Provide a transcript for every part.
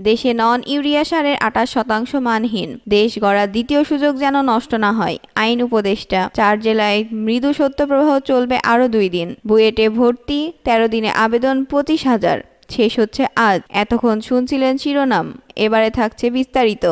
দেশে নন ইউরিয়া সারের আঠাশ শতাংশ মানহীন। দেশ গড়ার দ্বিতীয় সুযোগ যেন নষ্ট না হয়, আইন উপদেষ্টা। চার জেলায় মৃদু সত্যপ্রবাহ চলবে আরও দুই দিন। বুয়েটে ভর্তি, তেরো দিনে আবেদন পঁচিশ হাজার। শেষ হচ্ছে আজ। এতক্ষণ শুনছিলেন শিরোনাম। এবারে থাকছে বিস্তারিত।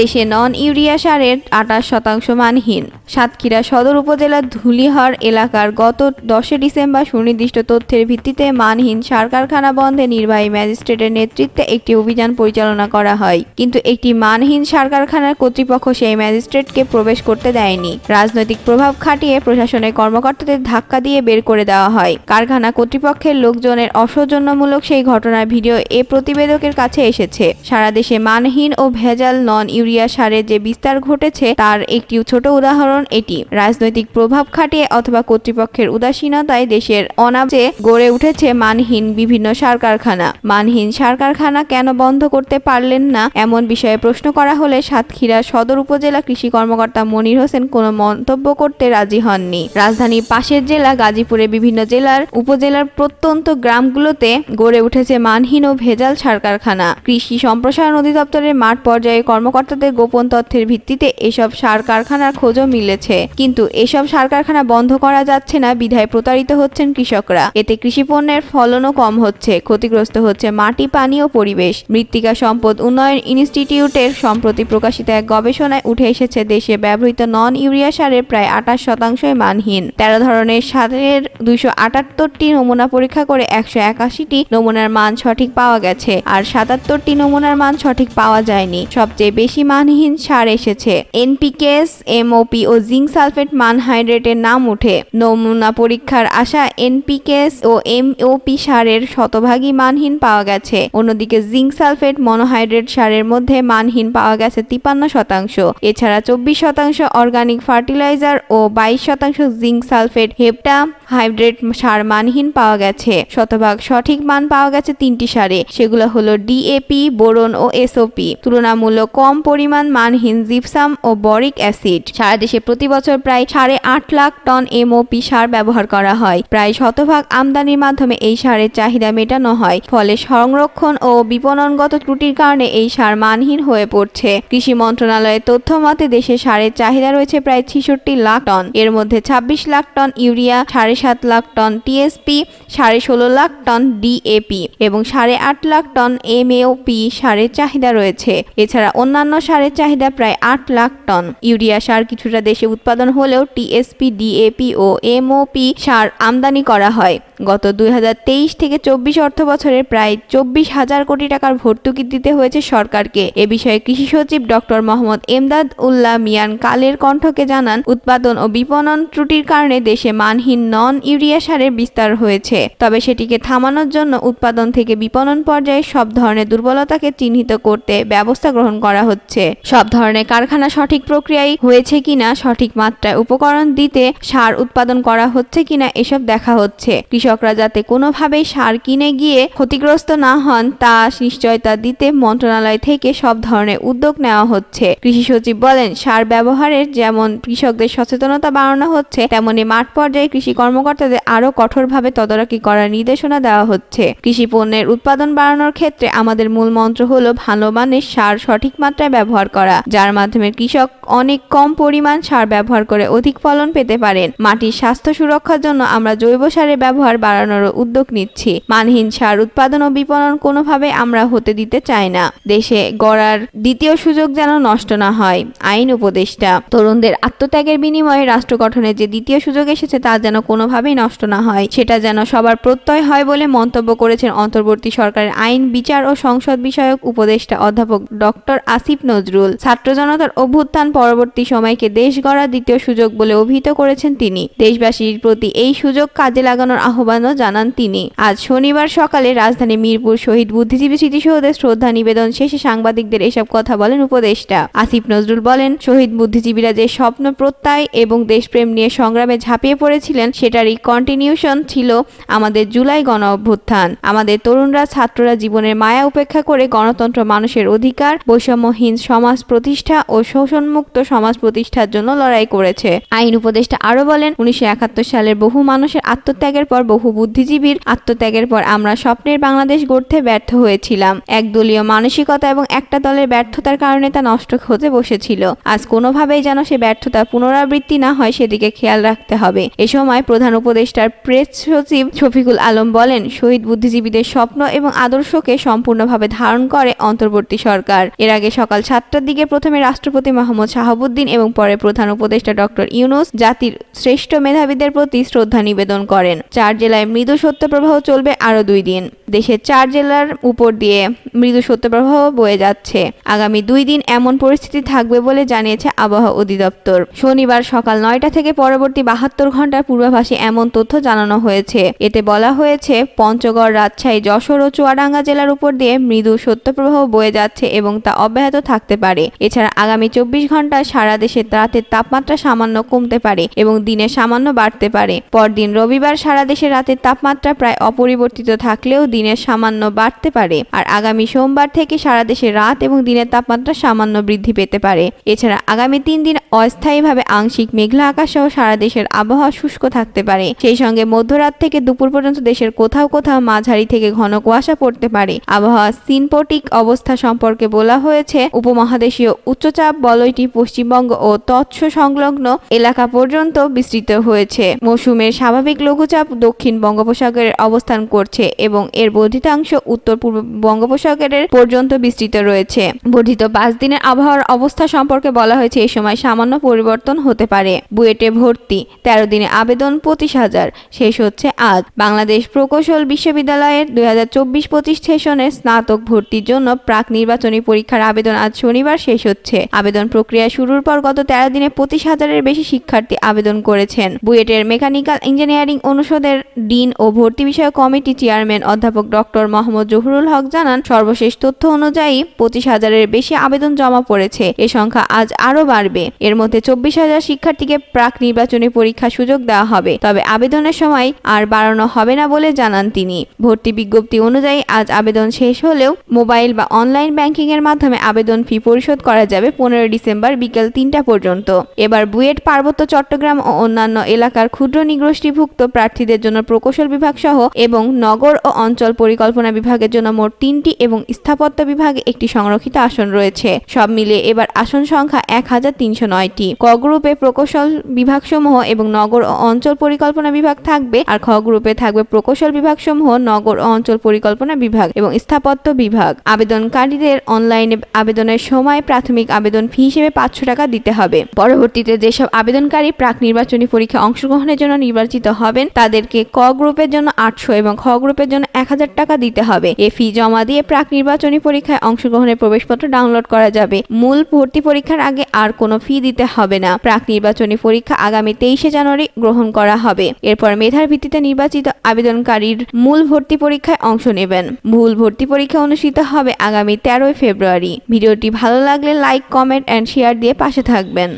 দেশে নন ইউরিয়া সারের আঠাশ শতাংশ মানহীন। সাতক্ষীরা সদর উপজেলার ধুলিহার এলাকার গত দশে ডিসেম্বর সুনির্দিষ্ট তথ্যের ভিত্তিতে মানহীন সার কারখানা বন্ধে নির্বাহী ম্যাজিস্ট্রেটের নেতৃত্বে একটি অভিযান পরিচালনা করা হয়। কিন্তু একটি মানহীন সার কারখানার কর্তৃপক্ষ সেই ম্যাজিস্ট্রেটকে প্রবেশ করতে দেয়নি। রাজনৈতিক প্রভাব খাটিয়ে প্রশাসনের কর্মকর্তাদের ধাক্কা দিয়ে বের করে দেওয়া হয়। কারখানা কর্তৃপক্ষের লোকজনের অসৌজন্যমূলক সেই ঘটনার ভিডিও এ প্রতিবেদকের কাছে এসেছে। সারা দেশে মানহীন ও ভেজাল নন ইউরিয়া সারের যে বিস্তার ঘটেছে তার একটি ছোট উদাহরণ এটি। রাজনৈতিক প্রভাব খাটিয়ে অথবা কর্তৃপক্ষের উদাসীনতায় দেশের অনাবজে গড়ে উঠেছে মানহীন বিভিন্ন সার কারখানা মানহীন সার কারখানা কেন বন্ধ করতে পারলেন না? এমন বিষয়ে প্রশ্ন করা হলে সাতক্ষীরা সদর উপজেলা কৃষি কর্মকর্তা মনির হোসেন কোনো মন্তব্য করতে রাজি হননি। রাজধানীর পাশের জেলা গাজীপুরে বিভিন্ন জেলার উপজেলার প্রত্যন্ত গ্রামগুলোতে গড়ে উঠেছে মানহীন ও ভেজাল সার কারখানা কৃষি সম্প্রসারণ অধিদপ্তরের মাঠ পর্যায়ে কর্মকর্তাদের গোপন তথ্যের ভিত্তিতে এসব সার কারখানার খোঁজও মিলেছে। কিন্তু এসব সার কারখানা বন্ধ করা যাচ্ছে না, বিধায় প্রতারিত হচ্ছেন কৃষকরা। এতে কৃষি পণ্যের ফলনও কম হচ্ছে, ক্ষতিগ্রস্ত হচ্ছে মাটি, পানি ও পরিবেশ। মৃত্তিকা সম্পদ উন্নয়ন ইনস্টিটিউটের সম্প্রতি প্রকাশিত এক গবেষণায় উঠে এসেছে, দেশে ব্যবহৃত নন ইউরিয়া সারের প্রায় আঠাশ শতাংশই মানহীন। তেরো ধরনের সারের দুইশো আটাত্তরটি নমুনা পরীক্ষা করে একশো একাশিটি নমুনার মান সঠিক পাওয়া গেছে, আর সাতাত্তরটি নমুনার মান সঠিক পাওয়া যায়নি। সবচেয়ে বেশি মানহীন সার এসেছে। এনপিকেস এমওপি ও জিঙ্ক সালফেট মান হাইড্রেটের নাম উঠে। নমুনা পরীক্ষার আশা এনপিকেস ও এমওপি সারের শতভাগই মানহীন পাওয়া গেছে। অন্যদিকে জিঙ্ক সালফেট মনোহাইড্রেট সারের মধ্যে মানহীন পাওয়া গেছে তিপান্ন শতাংশ। এছাড়া চব্বিশ শতাংশ অর্গানিক ফার্টিলাইজার ও বাইশ শতাংশ জিঙ্ক সালফেট হেপটা হাইড্রেট সার মানহীন পাওয়া গেছে। শতভাগ সঠিক মান পাওয়া গেছে তিনটি সারে। সেগুলো হলো ডিএপি, বোরন ও এসওপি। তুলনামূলক কম পরিমাণ মানহীন জিপসাম ও বরিক অ্যাসিড। সারা দেশে প্রতি বছর প্রায় সাড়ে আট লাখ টন এমওপি সার ব্যবহার করা হয়। প্রায় শতভাগ আমদানির মাধ্যমে এই সারের চাহিদা মেটানো হয়। ফলে সংরক্ষণ ও বিপণনগত ত্রুটির কারণে এই সার মানহীন হয়ে পড়ছে। কৃষি মন্ত্রণালয়ের তথ্য মতে, দেশে সারের চাহিদা রয়েছে প্রায় ছিষট্টি লাখ টন। এর মধ্যে ছাব্বিশ লাখ টন ইউরিয়া, সাড়ে সাত লাখ টন টিএসপি, সাড়ে ষোলো লাখ টন ডিএপি এবং সাড়ে আট লাখ টন এমএওপি সারের চাহিদা রয়েছে। এছাড়া অন্যান্য সারের চাহিদা প্রায় আট লাখ টন। ইউরিয়া সার কিছুটা দেশে উৎপাদন হলেও টিএসপি, ডিএপি ও এমওপি সার আমদানি করা হয়। গত দুই হাজার তেইশ থেকে চব্বিশ অর্থ বছরে প্রায় চব্বিশ হাজার কোটি টাকার ভর্তুকি দিতে হয়েছে সরকারকে। এ বিষয়ে কৃষি সচিব ডক্টর মোহাম্মদ এমদাদ উল্লাহ মিয়ান কালের কণ্ঠকে জানান, উৎপাদন ও বিপণন ত্রুটির কারণে দেশে মানহীন নন ইউরিয়া সারের বিস্তার হয়েছে। তবে সেটিকে থামানোর জন্য উৎপাদন থেকে বিপণন পর্যায়ে সব ধরনের দুর্বলতাকে চিহ্নিত করতে ব্যবস্থা গ্রহণ করা হচ্ছে। সব ধরনের কারখানা সঠিক প্রক্রিয়ায় হয়েছে কিনা, সঠিক মাত্রায় উপকরণ দিতে সার উৎপাদন করা হচ্ছে কিনা, এসব দেখা হচ্ছে। কৃষকরা যাতে কোনোভাবেই সার কিনে গিয়ে ক্ষতিগ্রস্ত না হন, তা নিশ্চয়তা দিতে মন্ত্রণালয় থেকে সব ধরনের উদ্যোগ নেওয়া হচ্ছে। কৃষি সচিব বলেন, সার ব্যবহারের যেমন কৃষকদের সচেতনতা বাড়ানো হচ্ছে, তেমনি মাঠ পর্যায়ে কৃষি কর্মকর্তাদের আরও কঠোরভাবে তদারকি করার নির্দেশনা দেওয়া হচ্ছে। কৃষি পণ্যের উৎপাদন বাড়ানোর ক্ষেত্রে আমাদের মূল মন্ত্র হলো, ভালো মানের সার সঠিক মাত্রায় ব্যবহার করা, যার মাধ্যমে কৃষক অনেক কম পরিমাণ সার ব্যবহার করে অধিক ফলন পেতে পারেন। মাটির স্বাস্থ্য সুরক্ষার জন্য আমরা জৈব সারের ব্যবহার বাড়ানোর উদ্যোগ নিচ্ছি। মানহীন সার উৎপাদন ও বিপণন কোনোভাবে আমরা হতে দিতে চাই না। দেশে গড়ার দ্বিতীয় সুযোগ যেন নষ্ট না হয়, আইন উপদেষ্টা। তরুণদের আত্মত্যাগের বিনিময়ে রাষ্ট্র গঠনের যে দ্বিতীয় সুযোগ এসেছে তা যেন কোনোভাবেই নষ্ট না হয়, সেটা যেন সবার প্রত্যয় হয় বলে মন্তব্য করেছেন অন্তর্বর্তী সরকারের আইন, বিচার ও সংসদ বিষয়ক উপদেষ্টা অধ্যাপক ডক্টর আসিফ নজরুল। ছাত্র জনতার অভ্যুত্থান পরবর্তী সময়কে দেশ গড়ার দ্বিতীয় সুযোগ বলে অভিহিত করেছেন তিনি। দেশবাসীর প্রতি এই সুযোগ কাজে লাগানোর আহ্বানও জানান তিনি। আজ শনিবার সকালে রাজধানী মিরপুর শহীদ বুদ্ধিজীবী স্মৃতিসৌধে শ্রদ্ধা নিবেদন শেষে সাংবাদিকদের এসব কথা বলেন উপদেষ্টা। আসিফ নজরুল বলেন, শহীদ বুদ্ধিজীবীরা যে স্বপ্ন প্রত্যয় এবং দেশপ্রেম নিয়ে সংগ্রামে ঝাঁপিয়ে পড়েছিলেন, সেটারই কন্টিনিউশন ছিল আমাদের জুলাই গণ অভ্যুত্থান। আমাদের তরুণরা, ছাত্ররা জীবনের মায়া উপেক্ষা করে গণতন্ত্র মানুষের অধিকার, বৈষম্যহীন সমাজ প্রতিষ্ঠা ও শোষণমুক্ত সমাজ প্রতিষ্ঠার জন্য লড়াই করেছে। আইন উপদেষ্টা আরও বলেন, উনিশশো একাত্তর সালের বহু মানুষের আত্মত্যাগের পর বহু বুদ্ধিজীবীর আত্মত্যাগের পর আমরা স্বপ্নের বাংলাদেশ গড়তে ব্যর্থ হয়েছিলাম। একদলীয় মানসিকতা এবং একটা দলের ব্যর্থতার কারণে তা নষ্ট হতে বসেছিল। আজ কোনোভাবেই যেন সে ব্যর্থতার পুনরাবৃত্তি না হয়, সেদিকে খেয়াল রাখতে হবে। এ সময় প্রধান উপদেষ্টার প্রেস সচিব শফিকুল আলম বলেন, শহীদ বুদ্ধিজীবীদের স্বপ্ন এবং আদর্শকে সম্পূর্ণভাবে ধারণ করে অন্তর্বর্তী সরকার। এর আগে সকাল সাতটার দিকে প্রথমে রাষ্ট্রপতি মাহমুদ শাহাবুদ্দিন এবং পরে প্রধান উপদেষ্টা ডক্টর ইউনুস জাতির শ্রেষ্ঠ মেধাবীদের প্রতি শ্রদ্ধা নিবেদন করেন। চার জেলায় মৃদু সত্যপ্রবাহ চলবে আরও দুই দিন। দেশের চার জেলার উপর দিয়ে মৃদু সত্যপ্রবাহ বয়ে যাচ্ছে। আগামী দুই দিন এমন পরিস্থিতি থাকবে বলে জানিয়েছে আবহাওয়া অধিদপ্তর। শনিবার সকাল নয়টা থেকে পরবর্তী বাহাত্তর ঘণ্টার পূর্বাভাসে এমন তথ্য জানানো হয়েছে। এতে বলা হয়েছে, পঞ্চগড়, রাজশাহী, যশোর ও চুয়াডাঙ্গা জেলার উপর দিয়ে মৃদু সত্যপ্রবাহ বয়ে যাচ্ছে এবং তা অব্যাহত থাকতে পারে। এছাড়া আগামী চব্বিশ ঘণ্টা সারা দেশে রাতের তাপমাত্রা সামান্য কমতে পারে এবং দিনে সামান্য বাড়তে পারে। পরদিন রবিবার সারা দেশে রাতের তাপমাত্রা প্রায় অপরিবর্তিত থাকলেও দিনে সামান্য বাড়তে পারে আর আগামী সোমবার থেকে সারা দেশে রাত এবং দিনের তাপমাত্রা সামান্য বৃদ্ধি পেতে পারে। এছাড়া আগামী তিন দিন অস্থায়ীভাবে আংশিক মেঘলা আকাশ সহ সারা দেশের আবহাওয়া শুষ্ক থাকতে পারে। সেই সঙ্গে মধ্যরাত থেকে দুপুর পর্যন্ত দেশের কোথাও কোথাও মাঝারি থেকে ঘন কুয়াশা পড়তে পারে। আবহাওয়া সিনপটিক অবস্থা সম্পর্কে বলা হয়েছে, উপমহাদেশীয় উচ্চচাপ বলয়টি পশ্চিমবঙ্গ ও তৎস সংলগ্ন এলাকা পর্যন্ত বিস্তৃত হয়েছে। মৌসুমের স্বাভাবিক লঘুচাপ দক্ষিণ বঙ্গোপসাগরের অবস্থান করছে এবং এর বর্ধিতাংশ উত্তর পূর্ব বঙ্গোপসাগরের পর্যন্ত বিস্তৃত রয়েছে। বর্ধিত পাঁচ দিনের আবহাওয়ার অবস্থা সম্পর্কে বলা হয়েছে এই সময় সামান্য পরিবর্তন হতে পারে। বুয়েটে ভর্তি, তেরো দিনে আবেদন পঁচিশ হাজার, শেষ হচ্ছে আজ। বাংলাদেশ প্রকৌশল বিশ্ববিদ্যালয়ের দুই হাজার চব্বিশ পঁচিশ সেশনের স্নাতক ভর্তির জন্য প্রাক নির্বাচনী পরীক্ষার আবেদন আজ শনিবার শেষ হচ্ছে। আবেদন প্রক্রিয়া শুরুর পর গত তেরো দিনে পঁচিশ হাজারের বেশি শিক্ষার্থী আবেদন করেছেন। বুয়েটের মেকানিক্যাল ইঞ্জিনিয়ারিং অনুষদের ডিন ও ভর্তি বিষয়ক কমিটি চেয়ারম্যান অধ্যাপক ডক্টর মোহাম্মদ জহুরুল হক জানান, সর্বশেষ তথ্য অনুযায়ী পঁচিশ হাজারের বেশি আবেদন জমা পড়েছে। এ সংখ্যা আজ আরও বাড়বে। এর মধ্যে চব্বিশ হাজার শিক্ষার্থীকে প্রাক নির্বাচনী পরীক্ষা সুযোগ দেওয়া হবে। তবে আবেদনের সময় আর বাড়ানো হবে না বলে জানান তিনি। ভর্তি বিজ্ঞপ্তি অনুযায়ী আজ আবেদন শেষ হলেও মোবাইল বা অনলাইন ব্যাংকিং এর মাধ্যমে আবেদন ফি পরিশোধ করা যাবে পনেরো ডিসেম্বর বিকেল তিনটা পর্যন্ত। এবার বুয়েট, পার্বত্য চট্টগ্রাম ও অন্যান্য এলাকার ক্ষুদ্র নিগোষ্ঠীভুক্ত প্রার্থীদের জন্য প্রকৌশল বিভাগ সহ এবং নগর ও অঞ্চল পরিকল্পনা বিভাগের জন্য মোট তিনটি এবং স্থাপত্য বিভাগে একটি সংরক্ষিত আসন রয়েছে। সব মিলিয়ে এবার আসন সংখ্যা এক হাজার তিনশো নয়টি। ক গ্রুপে প্রকৌশল বিভাগসমূহ এবং নগর ও অঞ্চল পরিকল্পনা বিভাগ থাকবে আর খ গ্রুপে থাকবে প্রকৌশল বিভাগসমূহ, নগর ও অঞ্চল পরিকল্পনা বিভাগ এবং স্থাপত্য বিভাগ। আবেদনকারীদের অনলাইনে আবেদনের সময় প্রাথমিক আবেদন ফি হিসেবে পাঁচশো টাকা দিতে হবে। পরবর্তীতে যেসব আবেদনকারী প্রাক নির্বাচনী পরীক্ষা অংশগ্রহণের জন্য নির্বাচিত হবেন, তাদেরকে ক গ্রুপের জন্য আটশো এবং খ গ্রুপের জন্য এক হাজার টাকা দিতে হবে। এ ফি জমা দিয়ে প্রাক নির্বাচনী পরীক্ষায় অংশগ্রহণের প্রবেশপত্র ডাউনলোড করা যাবে। মূল ভর্তি পরীক্ষার আগে আর কোনো ফি দিতে হবে না। প্রাক নির্বাচনী পরীক্ষা আগামী তেইশে জানুয়ারি গ্রহণ করা হবে। এরপর মেধার ভিত্তিতে নির্বাচিত আবেদনকারীর মূল ভর্তি পরীক্ষায় অংশ নেবেন। ভুল ভর্তি পরীক্ষা অনুষ্ঠিত হবে আগামী তেরোই ফেব্রুয়ারি। ভিডিওটি ভালো লাগলে লাইক, কমেন্ট অ্যান্ড শেয়ার দিয়ে পাশে থাকবেন।